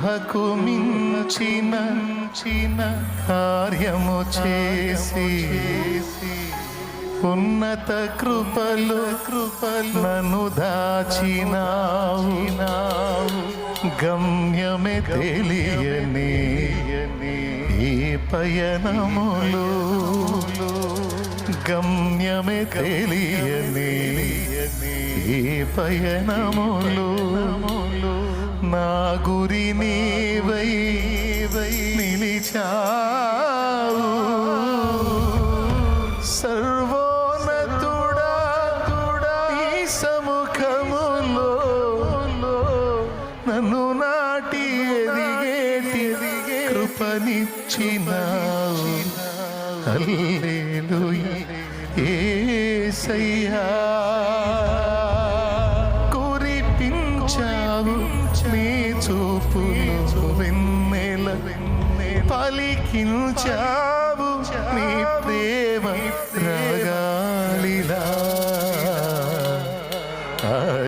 ఊహకు మించిన చిన్న కార్యము చేసి ఉన్నత కృపలు కృపలు నన్ను దాచినావు. గమ్యమే తెలియని ఈ పయనములు గమ్యమే తెలియని ఈ పయనములు. నా గురి నీవై నిలిచావు. సర్వోన్నతుడా ఈ సముఖములో నన్ను నాటి ఎదిగేటి కృపనిచ్చినావు. హల్లెలూయా ఉన్నావు నీ చూపులు వెన్నెల పలికించావు. నీ ప్రేమ రాగాలిలా.